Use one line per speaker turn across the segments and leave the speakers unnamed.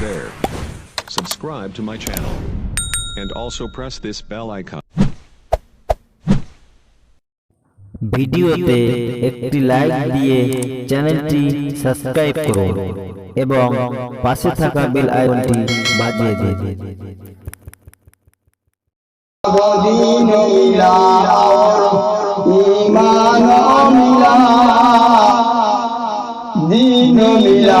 there. Subscribe to my channel. And also press this bell icon.
ভিডিওতে একটি like দিয়ে চ্যানেলটি সাবস্ক্রাইব করুন এবং পাশে থাকা বেল আইকনটি বাজিয়ে দিন
ইমান মিলা দিন মিলা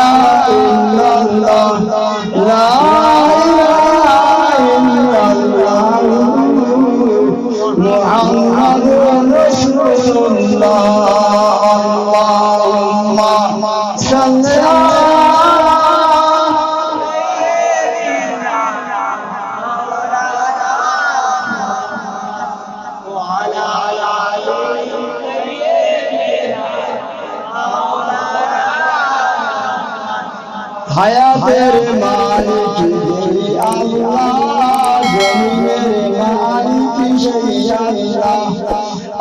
হায়াতের মালিক যেই আল্লাহ, জমিনের মালিক সেই আল্লাহ।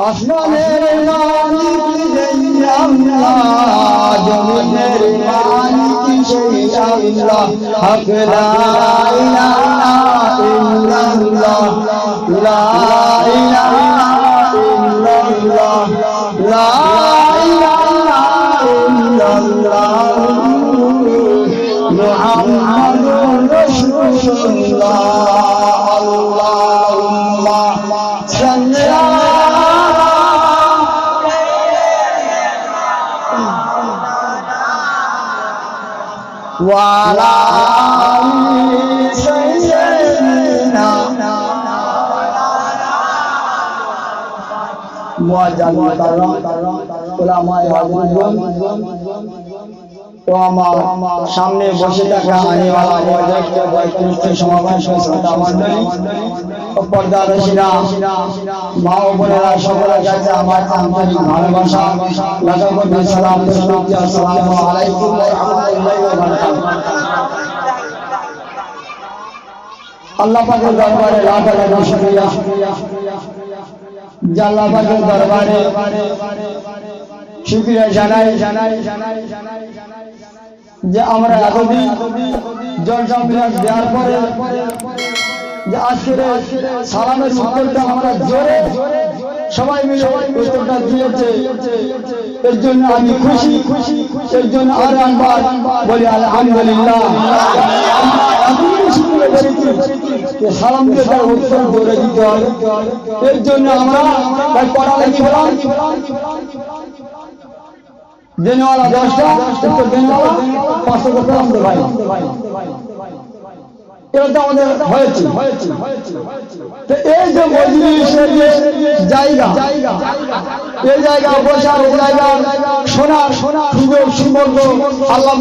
আসমানের মালিক যেই আল্লাহ, জমিনের মালিক সেই আল্লাহ। হক লা ইলাহা ইল্লাল্লাহ। লা ইলাহা وعلى آل سيدنا মুআজ্জাল মুতারা উলামায়ে হাজিরগণ ও আমার সামনে বসে থাকা আনিওয়ালা বয়োজ্যেষ্ঠ বয়োকনিষ্ঠ সমাবেশ ও শ্রোতা মণ্ডলী ও পর্দাদর্শীরা মা ও বোনেরা সকলের কাছে আমার আন্তরিক ভালোবাসা লাগাবত সালাম আসসালামু আলাইকুম ওয়া রাহমাতুল্লাহি ওয়া বারাকাতুহু। আল্লাহ পাকের দরবারে লাখ লাখ শুকরিয়া। যে আল্লাহ পাকের দরবারে শুকরিয়া জানাই জানাই জানাই জানাই যে আমরা এতদিন জল সম্মেলন দেওয়ার পরে যে আজকের সালামের উত্তরটা আমরা জোরে সবাই মিলে উত্তরটা দিয়েছে। এর জন্য আমি খুশি খুশি এর জন্য আর একবার বলি, আলহামদুলিল্লাহ। সালাম দিয়ে আমরা দশটা পাঁচশো করতে ভাই এটা জায়গা বসার জায়গা শোনার সুযোগ সুবর্ণ আল্লাহ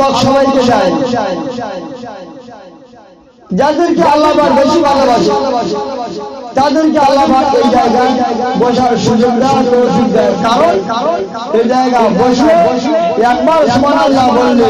যাদেরকে আল্লাহ বেশি ভালোবাসে, তাদেরকে আল্লাহ এই জায়গায় বসার সুযোগ দেয়। কারণ এই জায়গা বসে, একবার সুমান আল্লাহ বললে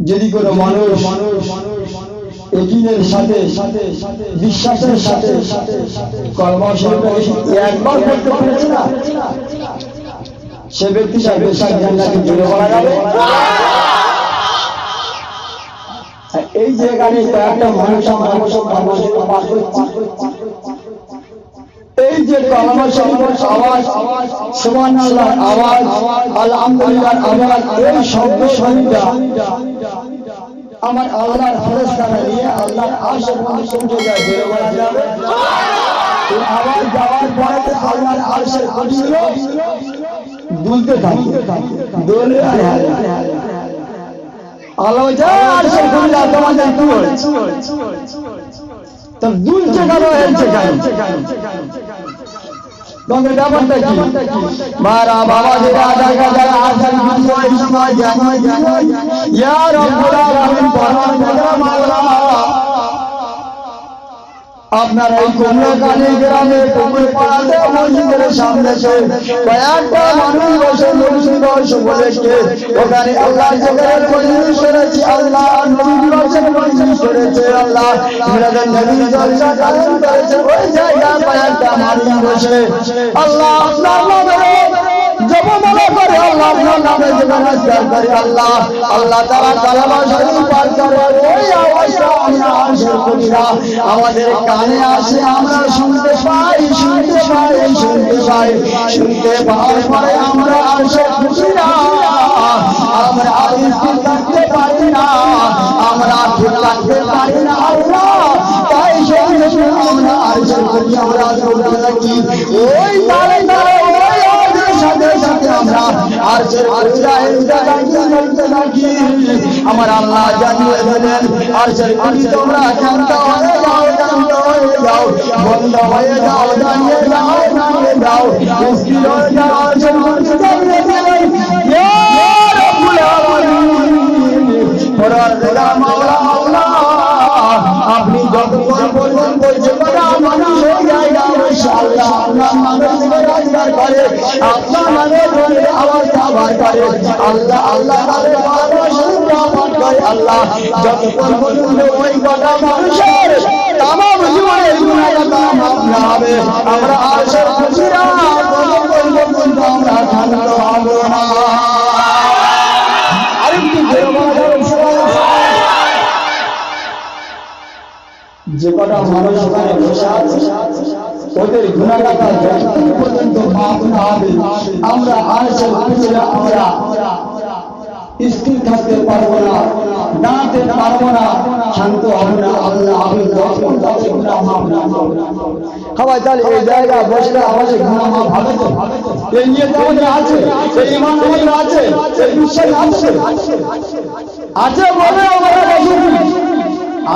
যদি কোনো মানুষ একিনের সাথে বিশ্বাসের সাথে শুরু করে একবার করতে পেরেছে না সে বেশাক জান্নাতে জুড়ে বলা যাবে? এই যে এখানে কয়েকটা মানুষ আমরা এই যে কলমা শরীফের আওয়াজ সুবহানাল্লাহ আওয়াজ আলহামদুলিল্লাহ আওয়াজ এই শব্দ আমার আল্লাহর ফেরেশতারা নিয়ে আল্লাহর মধ্যে পৌঁছে যায় বেরো বলা যাবে। আবার যাওয়ার পরে আল্লাহর খুঁটিগুলো দুলতে থাকে। আর হয়েছে? তা দুলছে কেন মারা বাবা যেটা দেখা যায় আসার বিষয় সময় জানা যায় ইয়া রব্বুল আলামিন পরমাত্মা মাওলা আপনার এই কুমড়াকালী গ্রামে পুকুর পাড়াতে মসজিদের সামনে কয়েকটা মানুষ বসে মুসলিম বয়স ওখানে আল্লাহ জগরের মজলিস করেছে আল্লাহ নবী বসে মজলিস করেছে আল্লাহ মিলাদের নবী জলসা পালন করেছে ওই জায়গা কয়েকটা মানুষ বসে আল্লাহ আপনার নামে জপমালা করে আল্লাহ, আপনার নামে জপনাস্কার করে আল্লাহ। আল্লাহ তারা কালামা শরীফ পাঠ করে, ওই আওয়াজটা আমরা আনসার করি না। আমাদের কানে আসে, আমরা শুনতে পাই শুনতে পাই শুনতে পাই। শুনতে পাওয়ার পরে আমরা আনসার খুশি না। আমরা স্থির থাকতে পারি না। আমরা ঠিক থাকতে পারি না, আল্লাহ। তাই সঙ্গে আমরা আনসার করি, আমরা ওই ওই আওয়াজের সাথে সাথে আমরা আর আমার আল্লাহ জানিয়ে দিলেন, আর তোমরা শান্ত হয়ে যাও শান্ত হয়ে যাও, বন্ধ হয়ে যাও দাঁড়িয়ে যাও দাঁড়িয়ে যাও হয়ে আপনি যতক্ষণ বলবেন বলছে বলা মানুষ আপনার নামে রাজগার করে আপনার নামে ধরে আওয়াজ করে আল্লাহ আল্লাহ নামে বাবা করে আল্লাহ যতক্ষণ পর্যন্ত ওই কটা মানুষের তামাম জীবনের গুণাগাতা মাফ না হবে আমরা আশার খুশিরা ততক্ষণ পর্যন্ত আমরা শান্ত হব না আরেকটু যে কটা মানুষ ওখানে বসে আছে ওদের গুণাগাতা যতক্ষণ পর্যন্ত মাফ না হবে আমরা আশার খুশিরা আমরা স্থির থাকতে পারব না দাঁড়াতে পারব না। শান্ত হব না, আল্লাহ আপনি যতক্ষণ তাদের গুণা মাফ না। সবাই তাহলে এই জায়গা বসলে আমাদের গুণা মাফ হবে তো। এই নিয়ে আমাদের আছে, এই ইমান আছে, এই বিশ্বাস আছে। আছে বলে আমরা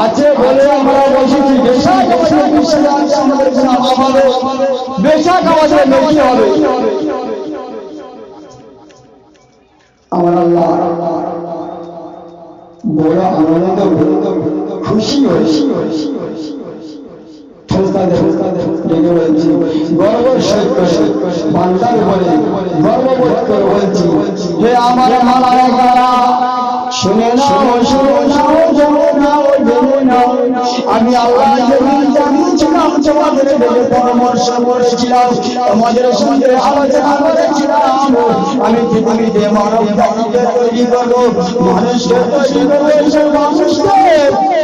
আছে বলে আমরা বসেছি বেশাক আমাদের বিশ্বাস আছে আমাদের মাফ হবে বেশাক আমাদের বেশি হবে। আমার আল্লাহ বড় আনন্দ, খুশি হয়েছি। গর্ব সহিত বান্দার বলে গর্ববোধ করে বলছি, হে আমার মালায়কারা তোমাদের বলে পরামর্শ করেছিলাম, তোমাদের সঙ্গে আলোচনা করেছিলাম। আমি পৃথিবীতে মানব তৈরি করব, মানুষকে তৈরি করব মানুষকে।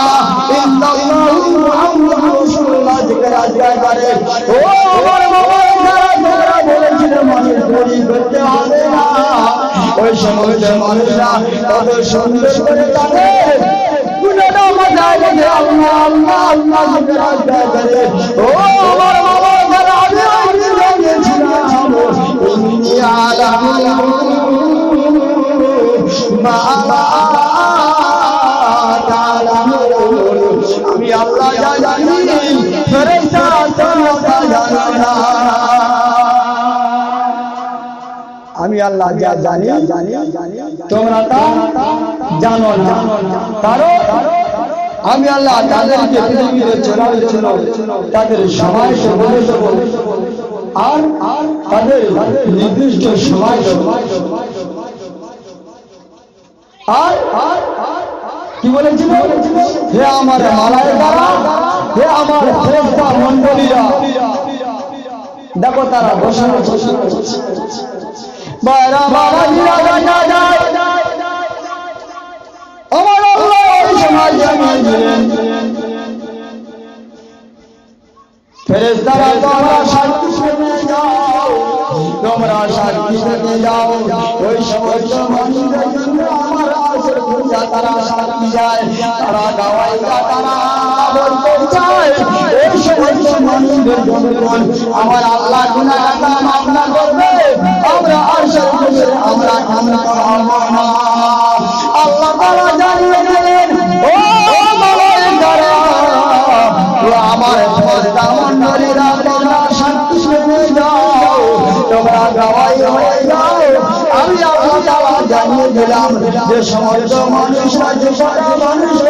সমস্ত মানুষরা করে তাদের গুণটা মাথায় রেখে আল্লাহ আল্লাহ আল্লাহ করে ও আমার বাবা, যারা আমি গেছিলাম ইন্নি আমি আল্লাহ জানি আল্লাহ যা জানি, তোমরা তা জানো না। কারণ আমি আল্লাহ তাদেরকে পৃথিবীতে চলাচ্ছিল তাদের সময়কে বলে দেবো আর তাদের নির্দিষ্ট সময় দেবো আর কি বলেছিল? হে আমার মালায়েকারা হে আমার ফেরেশতা দেখো তারা বসানো বসে আমার আল্লাহ ওই সময় জানিয়ে দিলেন ফেরেশতারা তোমরা সাক্ষী শুনে যাও তোমরা সাক্ষী শুনে যাও ওই সমস্ত মানুষদের জন্য আমার আসল পূজা তারা সাক্ষী যায় তারা গাওয়াই তারা চায় মানুষদের জন্য আমার আল্লাহ গুনাহগার মাফ না করবে। আমরা আসল পূজা আমরা ক্ষমতা হব না। আল্লাহ তাআলা জানিয়ে দিলেন আমার সারা মানুষ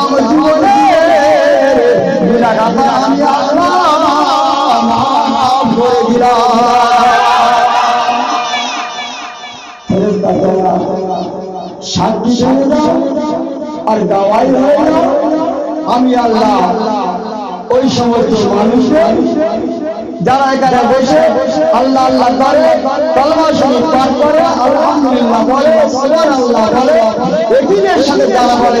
আমি আল্লাহ আর গাওয়াই হয়ে আমি আল্লাহ ওই সমস্ত মানুষদের যারা এখানে বসে আল্লাহ আল্লাহ করে কলমা শরীফ পাঠ করে আলহামদুলিল্লাহ বলে সুবহানাল্লাহ বলে একিনের সাথে যারা বলে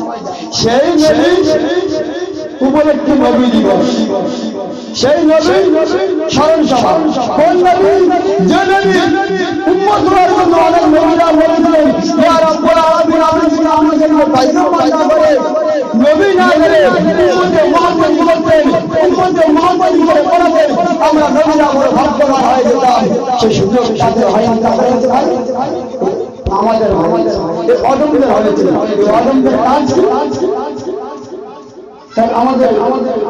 সেই নবী উপলক্ষে নবী দিবস। সেই নবী স্মরণ সভা। কোন নবী? যে নবী উম্মত হওয়ার জন্য অনেক নবীরা বলেছিলেন, ইয়া রাব্বুল আলামিন, আপনি যদি আমার জন্য পায়গাম্বার না করে নবী না করে উম্মতে মুহাম্মদ বলতেন উম্মতে মুহাম্মদ করে পড়াতেন আমরা নবীরা বড় ভাগ্যবান হয়ে যেতাম। সেই সুযোগ তাদের হয়নি, তাদের হয়েছে ভাই আমাদের অদমদের হয়েছে অদমদের কাজ তাই আমাদের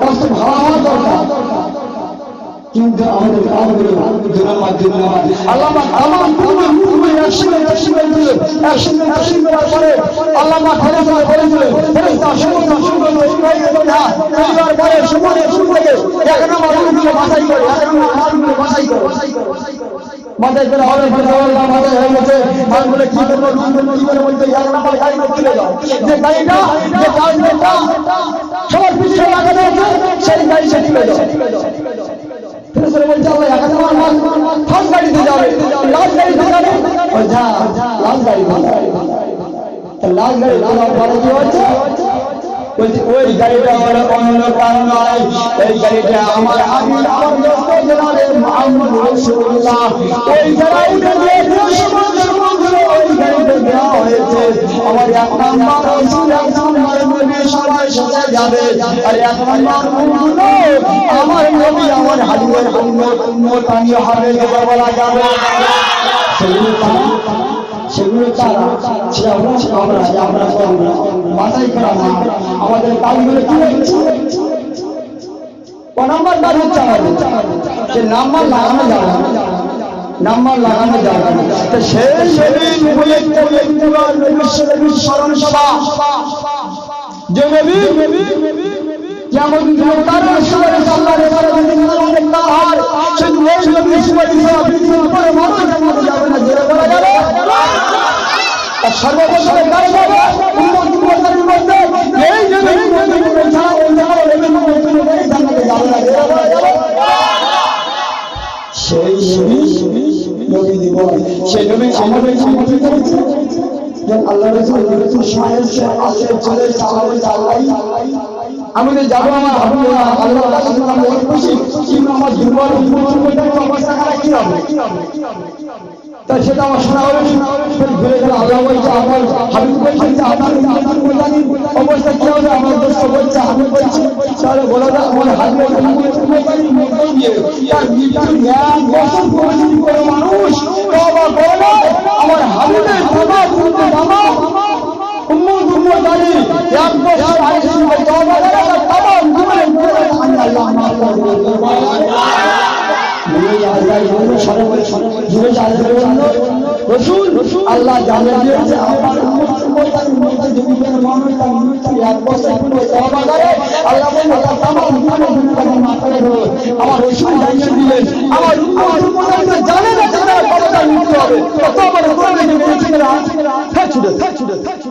কষ্ট ভাবা হওয়া দরকার। কিন্তু আমাদের বাছাই করে নম্বর মালগুলো করে। মাথায় করে হবে মাথায় হয়ে গেছে। মালগুলো কি করব রুম করব, কি করে বলতে এক নম্বর গাড়ি না তুলে দাও যে গাড়িটা যে গাড়িটা সবার পিছনে লাগানো আছে, সেই গাড়ি সে তুলে দাও। লাস্ট গাড়ি লাস্ট গাড়ি বলছে ওই গাড়িটা হলো অন্য কার নয়। এই গাড়িটা আমার আমি আমার জেলারে মুহাম্মদ ওই যারা উঠে গিয়েছে সমস্ত মানুষগুলো ওই গাড়িতে দেওয়া হয়েছে। আমার এক নাম্বার রাসূল এক নাম্বার নবী আমার নবী, আমার হাবিবের আমি হবে যাবে। সেগুলো সে আমরা আমরা আমরা আমাদের নাম্বার কাজ হচ্ছে আমাদের? যে নাম্বার লাগানো যাবে নাম্বার লাগানো যাবে তো সেই নবী উপলক্ষে স্মরণ সভা। যে নবী আল্লাহ নবী নবী নবী নবী নবী নবী সেই নবী নবী সেই নবী সম্মতি করেছে আল্লাহ রাসূল রাসূল সাহেব আসে চলে চালাবে চালাই আমি তো যাব আমার আমার দুর্বল কি হবে। তা সেটা আমার শোনা হলো ঘুরে গেল আল্লাহ বলছে, আমার হাবিব বলছে যে আমার ইমানের অবস্থা কি হবে? আমার দোস্ত বলছে আমি বলছি, তাহলে বলো না, আমার হাবিব কল্যাণী মতো তার উম্মত উম্মত করে আল্লাহ মাফ দিয়েছে আমার আল্লাহ আমার জানে না জানে না কতটা মৃত্যু হবে না ছুটে ছুটে ছুটে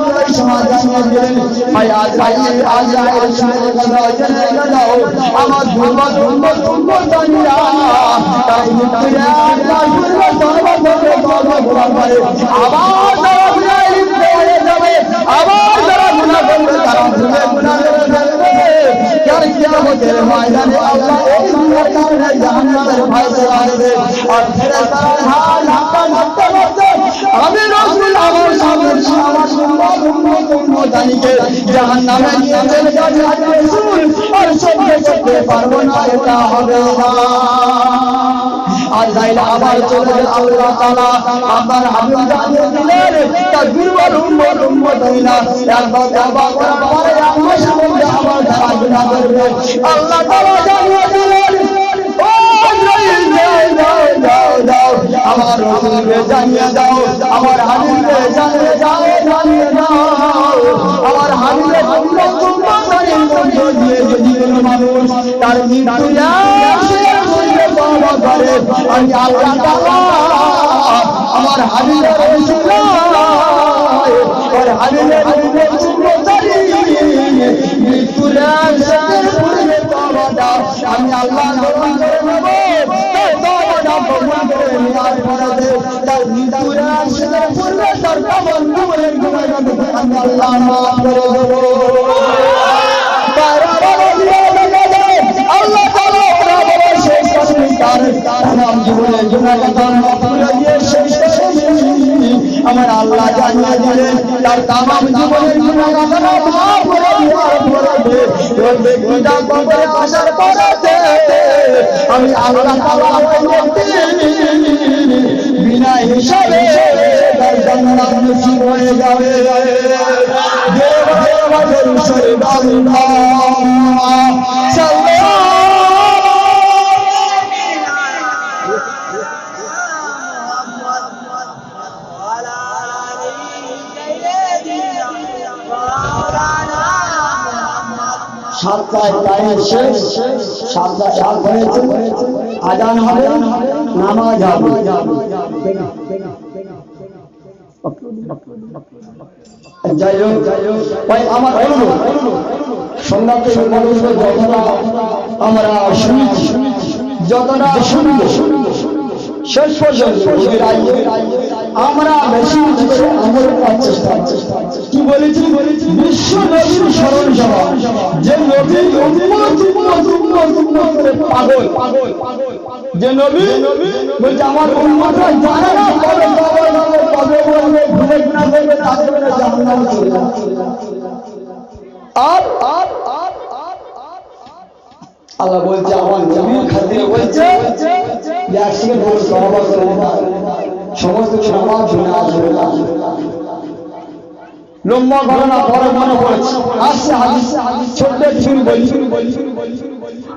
দিলেন ভাই কথা জেনে দাও আমার দুর্বল দুর্বল দুর্বল জানিয়া তাই পরে আবার তারা গুনাহ হয়ে তারা গুনাহ কিয়ামতের ময়দানে আল্লাহ এই গুনার কারণে জাহান্নামের ফয়সালা দেবে আর ফেরেশতারা হাল হাক্কা নাকতে নাকতে আমি রাসূল না, এটা হবে না আর যাইলে আবার চলে আল্লাহ তাআলা। আমার হাবিব জানিয়ে দিলেন তার দুর্বল উম্মত উম্মতানিরা একবার তওবা করার পরে মাসের মধ্যে আবার তারা গুনাহ করবে আল্লাহ তাআলা জানিয়ে দিলেন আমার জানিয়ে দাও, আমার জানিয়ে জানিয়ে দাও। আমার উম্মত দিয়ে যদি মানুষ তার মৃত্যু তওবা করে আমি আল্লাহ আমার হাবিবের ওর হাবিবের আমি আল্লাহ গ্রহণ করে নেব। আমি আল্লাহ করে দেব। আমার আল্লাহ জানিয়ে দিলেন, তার তামাম জীবনের করে আমি আল্লাহ তাআলা ব্যক্তি বিনা হিসাবে হয়ে যাবে। যতটা আমরা শুনেছি যতটা শুনব শেষ পর্যন্ত আমরা বেশি আমল করার চেষ্টা কি বলেছি বিশ্ব নবীর স্মরণ সভা যে নবী উম্মত উম্মত উম্মত উম্মত করে পাগল। যে নবী বলছে, আমার উম্মতরা জানে না কবে কবে কবে কবে বলবে, ভুলে গুনাহ করবে তাদের বলে জাহান্নামে চলে যাবে। আর আর আর আল্লাহ বলছে, আমার নবীর খাতিরে বলছে যে একসঙ্গে করে সমস্ত ক্ষমা গুনাহ আসবে না। লম্বা ঘটনা পরে মনে পড়েছে। আসছে হাদিস। ছোট্ট কিছু বলি।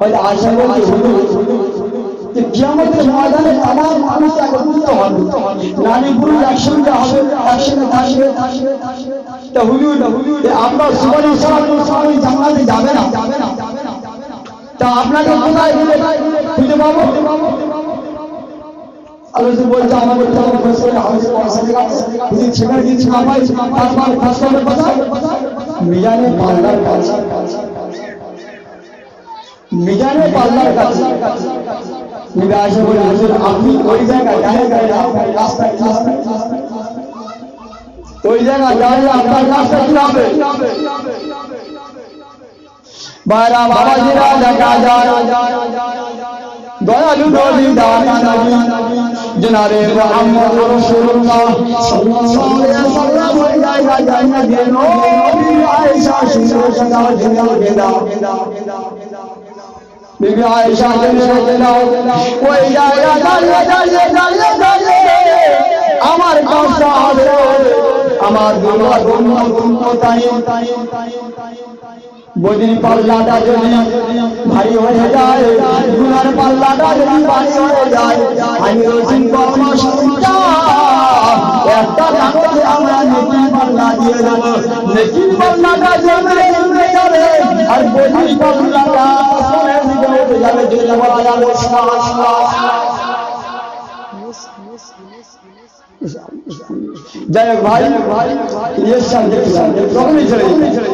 ওই আশা হুজুর, যে কিয়ামতের ময়দানে মানুষ একত্রিত হবে। নারী পুরুষ একসঙ্গে হবে, একসঙ্গে থাকবে। তা হুজুর আপনার সুবানি যাবে না যাবে না। তা আপনাকে কোথায় খুঁজে পারব আলোচনা বলছে আমাদের তো আমার খোঁজ করে হাউসে পয়সা দিকে আছে যদি সেখানে কিছু না পাই তারপর খোঁজ করে কোথায় মিজানে পাল্লার কাছে মিজানে পাল্লার কাছে নিবে আসে বলে হুজুর আপনি ওই জায়গায় জানেন জানেন রাস্তায় কি হবে ওই জায়গায় জানেন আপনার রাস্তা কি হবে বাইরা বাবাজিরা দেখা যায় দয়ালু নবী দাতা নবী জনাবে মুহাম্মদ রাসূলুল্লাহ সাল্লাল্লাহু আলাইহি ওয়াসাল্লাম ওই জায়গা জান্নাত দিয়ে নবী আয়েশা সুন্দর সদা জিন্দা গেদা বিবি আয়েশা জিন্দা গেদা ওই জায়গা দাঁড়িয়ে দাঁড়িয়ে দাঁড়িয়ে দাঁড়িয়ে আমার কাছে আছে আমার দুর্গা দুর্গা দুর্গা তাই বদির পাল্লাটা যদি ভারী হয়ে যায় গুনার পাল্লাটা যদি ভারী হয়ে যায় আমি রসিন কর্মসংস্থা একটা কাগজে আমরা নেকি পাল্লা দিয়ে দেব নেকি পাল্লাটা জমে জমে যাবে আর বদির পাল্লাটা আসমানের দিকে উঠে যাবে জেলে বলা যাবে সুবহানাল্লাহ যাই হোক ভাই ভাই ইয়েসান দেখলাম তখনই চলে